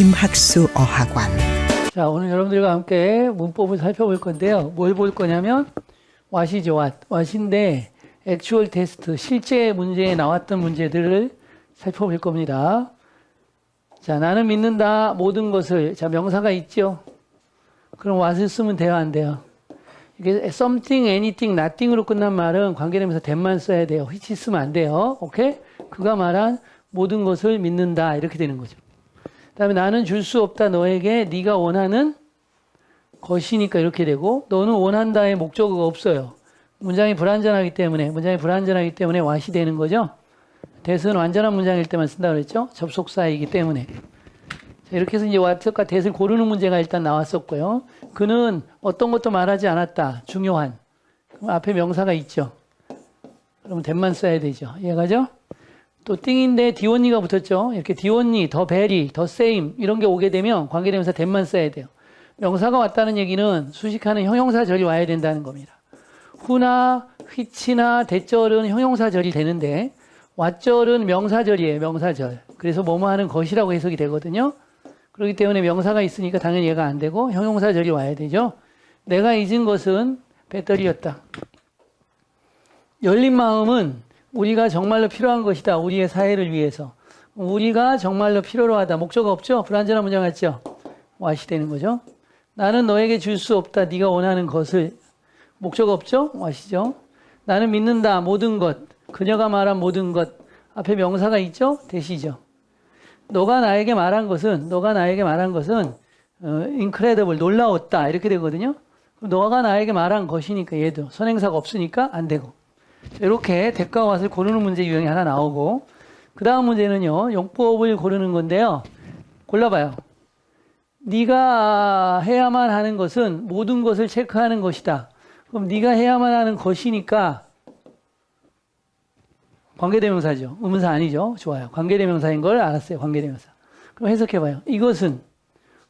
김학수 어학원 자, 오늘 여러분들과 함께 문법을 살펴볼 건데요. 뭘 볼 거냐면 what이죠, what. what인데 액추얼 테스트, 실제 문제에 나왔던 문제들을 살펴볼 겁니다. 자, 나는 믿는다 모든 것을. 자, 명사가 있죠. 그럼 what을 쓰면 돼요, 안 돼요? 이게 something, anything, nothing으로 끝난 말은 관계되면서 that만 써야 돼요. which 쓰면 안 돼요. 오케이? 그가 말한 모든 것을 믿는다 이렇게 되는 거죠. 그다음에 나는 줄 수 없다 너에게 네가 원하는 것이니까 이렇게 되고 너는 원한다의 목적어가 없어요. 문장이 불완전하기 때문에 문장이 불완전하기 때문에 와시 되는 거죠. 대은 완전한 문장일 때만 쓴다 그랬죠. 접속사이기 때문에. 자, 이렇게 해서 이제 what과 that을 고르는 문제가 일단 나왔었고요. 그는 어떤 것도 말하지 않았다. 중요한. 그럼 앞에 명사가 있죠. 그러면 that만 써야 되죠. 이해가죠? 또 띵인데 디온니가 붙었죠. 이렇게 디온니, 더 베리, 더 세임 이런 게 오게 되면 관계대명사 that만 써야 돼요. 명사가 왔다는 얘기는 수식하는 형용사절이 와야 된다는 겁니다. 후나 휘치나 대절은 형용사절이 되는데 왓절은 명사절이에요. 명사절. 그래서 뭐뭐 하는 것이라고 해석이 되거든요. 그렇기 때문에 명사가 있으니까 당연히 얘가 안 되고 형용사절이 와야 되죠. 내가 잊은 것은 배터리였다. 열린 마음은 우리가 정말로 필요한 것이다. 우리의 사회를 위해서. 우리가 정말로 필요로 하다. 목적어 없죠? 불완전한 문장 같죠? 와시 되는 거죠. 나는 너에게 줄 수 없다. 네가 원하는 것을. 목적어 없죠? 와시죠. 나는 믿는다. 모든 것. 그녀가 말한 모든 것. 앞에 명사가 있죠? 대시죠. 너가 나에게 말한 것은 너가 나에게 말한 것은 어, incredible 놀라웠다 이렇게 되거든요. 너가 나에게 말한 것이니까 얘도 선행사가 없으니까 안 되고 자, 이렇게 대가 왓을 고르는 문제 유형이 하나 나오고 그 다음 문제는요 용법을 고르는 건데요. 골라봐요. 네가 해야만 하는 것은 모든 것을 체크하는 것이다. 그럼 네가 해야만 하는 것이니까 관계대명사죠. 의문사 아니죠? 좋아요. 관계대명사인 걸 알았어요 관계대명사. 그럼 해석해봐요. 이것은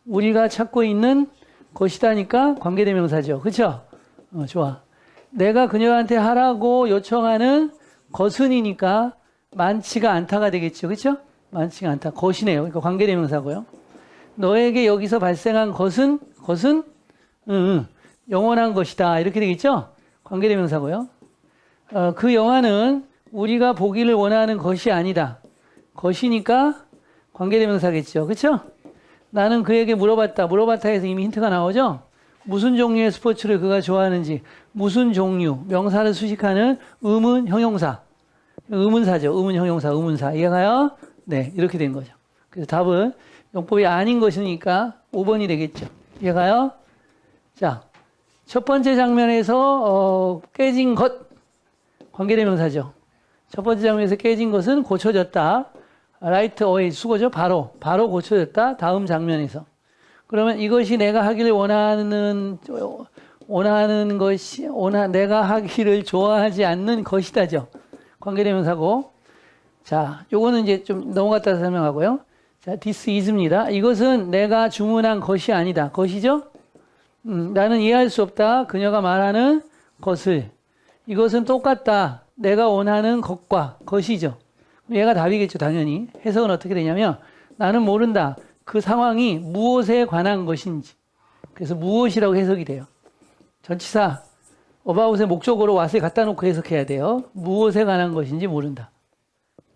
우리가 찾고 있는 것이다니까 관계대명사죠. 그쵸? 어, 좋아 내가 그녀한테 하라고 요청하는 것은이니까 많지가 않다가 되겠죠. 그렇죠? 많지가 않다. 것이네요. 그러니까 관계대명사고요. 너에게 여기서 발생한 것은 것은 응, 응, 영원한 것이다. 이렇게 되겠죠? 관계대명사고요. 어, 그 영화는 우리가 보기를 원하는 것이 아니다. 것이니까 관계대명사겠죠. 그렇죠? 나는 그에게 물어봤다. 물어봤다 해서 이미 힌트가 나오죠? 무슨 종류의 스포츠를 그가 좋아하는지, 무슨 종류, 명사를 수식하는 의문 형용사. 의문사죠. 의문 형용사, 의문사. 이해가요? 네, 이렇게 된 거죠. 그래서 답은 용법이 아닌 것이니까 5번이 되겠죠. 이해가요? 자, 첫 번째 장면에서 어, 깨진 것 관계대명사죠. 첫 번째 장면에서 깨진 것은 고쳐졌다. 라이트 어웨이 수고죠. 바로 바로 고쳐졌다. 다음 장면에서 그러면 이것이 내가 하기를 원하는 원하는 것이 원하 내가 하기를 좋아하지 않는 것이다죠. 관계대명사고. 자, 요거는 이제 좀 넘어갔다 설명하고요. 자, this is입니다. 이것은 내가 주문한 것이 아니다. 것이죠? 음, 나는 이해할 수 없다. 그녀가 말하는 것을. 이것은 똑같다. 내가 원하는 것과 것이죠. 얘가 답이겠죠, 당연히. 해석은 어떻게 되냐면 나는 모른다. 그 상황이 무엇에 관한 것인지. 그래서 무엇이라고 해석이 돼요. 전치사 어바웃의 목적으로 왓을 갖다 놓고 해석해야 돼요. 무엇에 관한 것인지 모른다.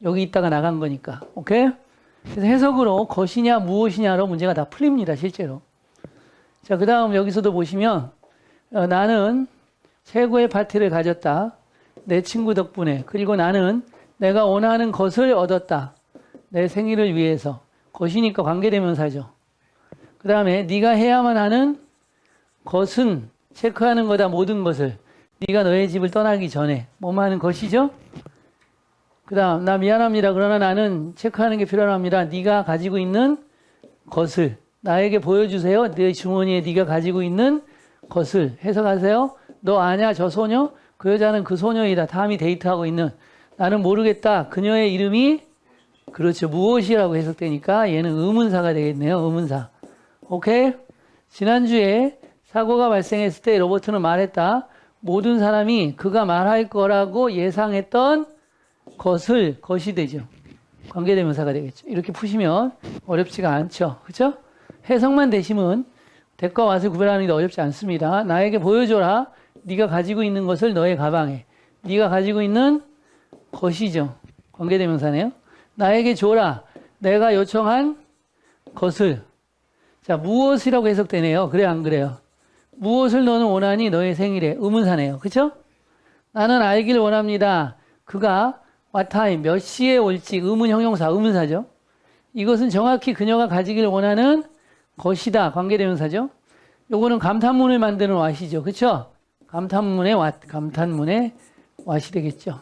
여기 있다가 나간 거니까. 오케이? 그래서 해석으로 것이냐 무엇이냐로 문제가 다 풀립니다. 실제로. 자, 그 다음 여기서도 보시면 어, 나는 최고의 파티를 가졌다. 내 친구 덕분에. 그리고 나는 내가 원하는 것을 얻었다. 내 생일을 위해서. 것이니까 관계대명사죠. 그 다음에 네가 해야만 하는 것은 체크하는 거다 모든 것을 네가 너의 집을 떠나기 전에 뭐만 하는 것이죠. 그 다음 나 미안합니다. 그러나 나는 체크하는 게 필요합니다. 네가 가지고 있는 것을 나에게 보여주세요. 내 주머니에 네가 가지고 있는 것을 해석하세요. 너 아냐 저 소녀? 그 여자는 그 소녀이다. 다음이 데이트하고 있는 나는 모르겠다. 그녀의 이름이 그렇죠. 무엇이라고 해석되니까 얘는 의문사가 되겠네요. 의문사. 오케이? 지난주에 사고가 발생했을 때 로버트는 말했다. 모든 사람이 그가 말할 거라고 예상했던 것을 것이 되죠. 관계대명사가 되겠죠. 이렇게 푸시면 어렵지가 않죠. 그죠? 해석만 되시면 대과 왓을 구별하는 게 어렵지 않습니다. 나에게 보여줘라. 네가 가지고 있는 것을 너의 가방에. 네가 가지고 있는 것이죠. 관계대명사네요. 나에게 줘라. 내가 요청한 것을. 자, 무엇이라고 해석되네요. 그래, 안 그래요? 무엇을 너는 원하니 너의 생일에 의문사네요. 그쵸? 나는 알기를 원합니다. 그가 time, 몇 시에 올지 의문 형용사, 의문사죠. 이것은 정확히 그녀가 가지기를 원하는 것이다. 관계대명사죠. 요거는 감탄문을 만드는 왓이죠. 그쵸? 감탄문의 왓, 감탄문의 왓이 되겠죠.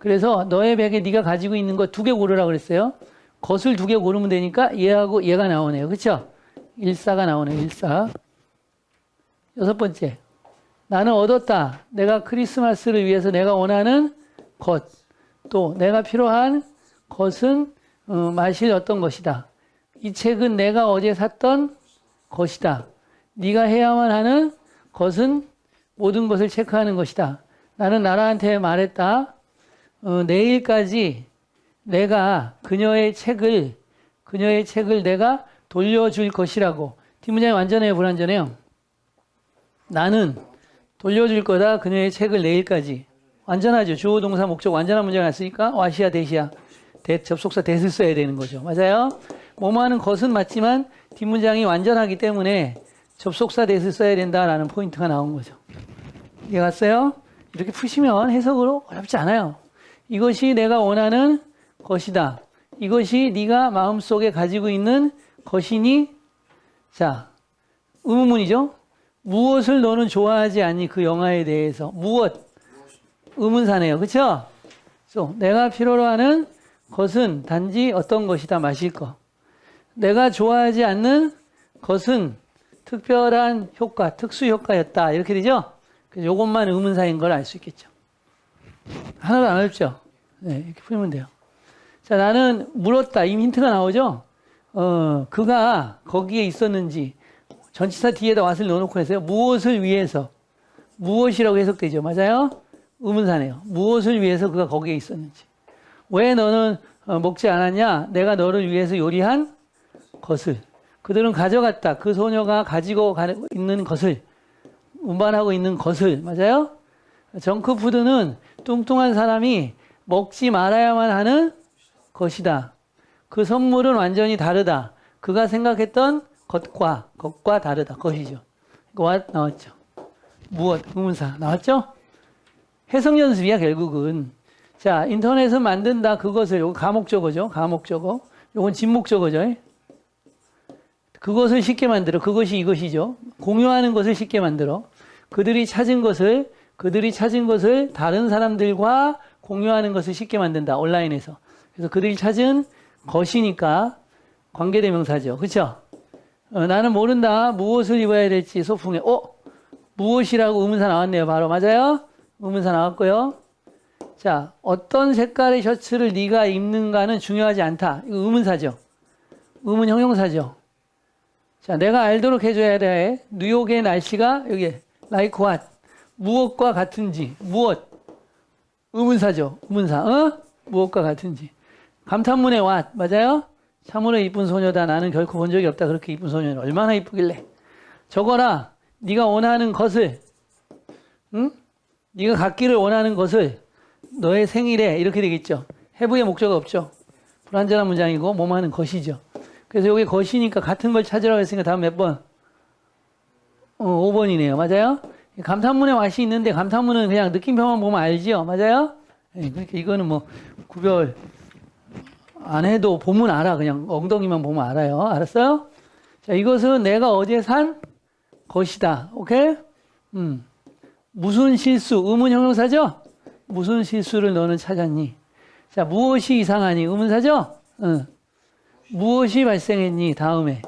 그래서 너의 백에 네가 가지고 있는 것두개 고르라 그랬어요. 것을 두 개 고르면 되니까 얘하고 얘가 나오네요. 그쵸? 일사가 나오네요. 일사. 여섯 번째. 나는 얻었다. 내가 크리스마스를 위해서 내가 원하는 것. 또 내가 필요한 것은 어, 마실 어떤 것이다. 이 책은 내가 어제 샀던 것이다. 네가 해야만 하는 것은 모든 것을 체크하는 것이다. 나는 나라한테 말했다. 어, 내일까지 내가 그녀의 책을 그녀의 책을 내가 돌려줄 것이라고. 뒷문장이 완전해요, 불완전해요? 나는 돌려줄 거다. 그녀의 책을 내일까지. 완전하죠. 주어 동사 목적 완전한 문장이 났으니까 와시아 대시야 대, 접속사 대를 써야 되는 거죠. 맞아요? 뭐뭐 하는 것은 맞지만 뒷문장이 완전하기 때문에 접속사 대를 써야 된다라는 포인트가 나온 거죠. 이해 갔어요? 이렇게 푸시면 해석으로 어렵지 않아요. 이것이 내가 원하는 것이다. 이것이 네가 마음속에 가지고 있는 것이니 자 의문문이죠. 무엇을 너는 좋아하지 않니 그 영화에 대해서 무엇 의문사네요. 그렇죠? 내가 필요로 하는 것은 단지 어떤 것이다 마실 거. 내가 좋아하지 않는 것은 특별한 효과, 특수 효과였다. 이렇게 되죠? 이것만 의문사인 걸 알 수 있겠죠. 하나도 안 어렵죠? 네, 이렇게 풀면 돼요. 자, 나는 물었다. 이미 힌트가 나오죠? 어, 그가 거기에 있었는지, 전치사 뒤에다 왓을 넣어놓고 했어요. 무엇을 위해서? 무엇이라고 해석되죠? 맞아요? 의문사네요. 무엇을 위해서 그가 거기에 있었는지. 왜 너는 어, 먹지 않았냐? 내가 너를 위해서 요리한 것을. 그들은 가져갔다. 그 소녀가 가지고 있는 것을. 운반하고 있는 것을. 맞아요? 정크푸드는 뚱뚱한 사람이 먹지 말아야만 하는 것이다. 그 선물은 완전히 다르다. 그가 생각했던 것과, 것과 다르다. 것이죠. what 나왔죠. 무엇, 의문사. 나왔죠? 해석 연습이야, 결국은. 자, 인터넷은 만든다. 그것을, 요거 가목적어죠. 가목적어. 요건 진목적어죠. 그것을 쉽게 만들어. 그것이 이것이죠. 공유하는 것을 쉽게 만들어. 그들이 찾은 것을, 그들이 찾은 것을 다른 사람들과 공유하는 것을 쉽게 만든다. 온라인에서. 그래서 그들이 찾은 것이니까 관계대명사죠. 그쵸? 어, 나는 모른다. 무엇을 입어야 될지 소풍에. 어? 무엇이라고 의문사 나왔네요. 바로. 맞아요? 의문사 나왔고요. 자, 어떤 색깔의 셔츠를 네가 입는가는 중요하지 않다. 이거 의문사죠. 의문 형용사죠. 자, 내가 알도록 해줘야 돼. 뉴욕의 날씨가 여기 like what 무엇과 같은지 무엇 의문사죠. 의문사. 어? 무엇과 같은지. 감탄문의 what 맞아요? 참으로 이쁜 소녀다. 나는 결코 본 적이 없다. 그렇게 이쁜 소녀는 얼마나 이쁘길래. 적어라. 네가 원하는 것을 응? 네가 갖기를 원하는 것을 너의 생일에 이렇게 되겠죠. 해부의 목적이 없죠. 불완전한 문장이고 뭐뭐 하는 것이죠. 그래서 여기 것이니까 같은 걸 찾으라고 했으니까 다음 몇 번? 어, 5번이네요. 맞아요? 감탄문에 맛이 있는데 감탄문은 그냥 느낌표만 보면 알지요. 맞아요? 예, 그러니까 이거는 뭐 구별 안 해도 보면 알아. 그냥 엉덩이만 보면 알아요. 알았어요? 자, 이것은 내가 어제 산 것이다. 오케이? 음. 무슨 실수? 의문 형용사죠? 무슨 실수를 너는 찾았니? 자, 무엇이 이상하니? 의문사죠? 응. 무엇이 발생했니? 다음에.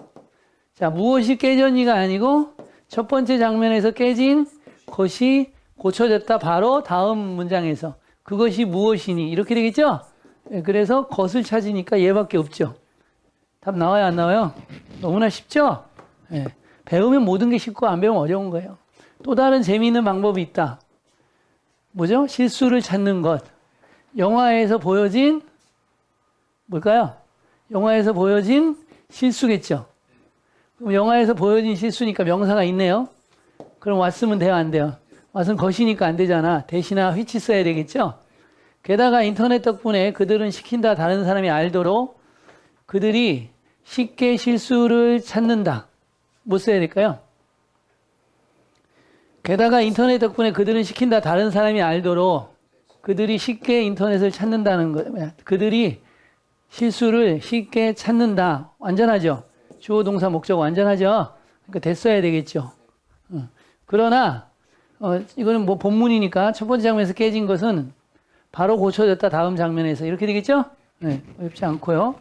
자, 무엇이 깨졌니가 아니고 첫 번째 장면에서 깨진 것이 고쳐졌다. 바로 다음 문장에서 그것이 무엇이니? 이렇게 되겠죠? 예, 그래서 것을 찾으니까 얘밖에 없죠. 답 나와요? 안 나와요? 너무나 쉽죠? 예. 배우면 모든 게 쉽고 안 배우면 어려운 거예요. 또 다른 재미있는 방법이 있다. 뭐죠? 실수를 찾는 것. 영화에서 보여진 뭘까요? 영화에서 보여진 실수겠죠. 영화에서 보여진 실수니까 명사가 있네요. 그럼 왔으면 돼요, 안 돼요? 왔으면 것이니까 안 되잖아. 대신나 which 써야 되겠죠? 게다가 인터넷 덕분에 그들은 시킨다 다른 사람이 알도록 그들이 쉽게 실수를 찾는다. 뭐 써야 될까요? 게다가 인터넷 덕분에 그들은 시킨다 다른 사람이 알도록 그들이 쉽게 인터넷을 찾는다는 거예요. 그들이 실수를 쉽게 찾는다. 완전하죠? 주어 동사 목적 완전하죠? 그러니까 됐어야 되겠죠. 어. 그러나 어, 이거는 뭐 본문이니까 첫 번째 장면에서 깨진 것은 바로 고쳐졌다 다음 장면에서 이렇게 되겠죠? 네, 어렵지 않고요.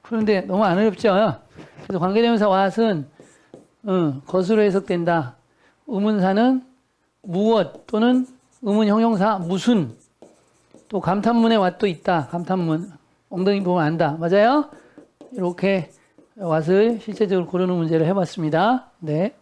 그런데 너무 안 어렵죠? 그래서 관계대명사 왓은 어, 것으로 해석된다. 의문사는 무엇 또는 의문 형용사 무슨 또 감탄문에 왓도 있다. 감탄문 엉덩이 보면 안다. 맞아요? 이렇게 왓을 실제적으로 고르는 문제를 해봤습니다. 네.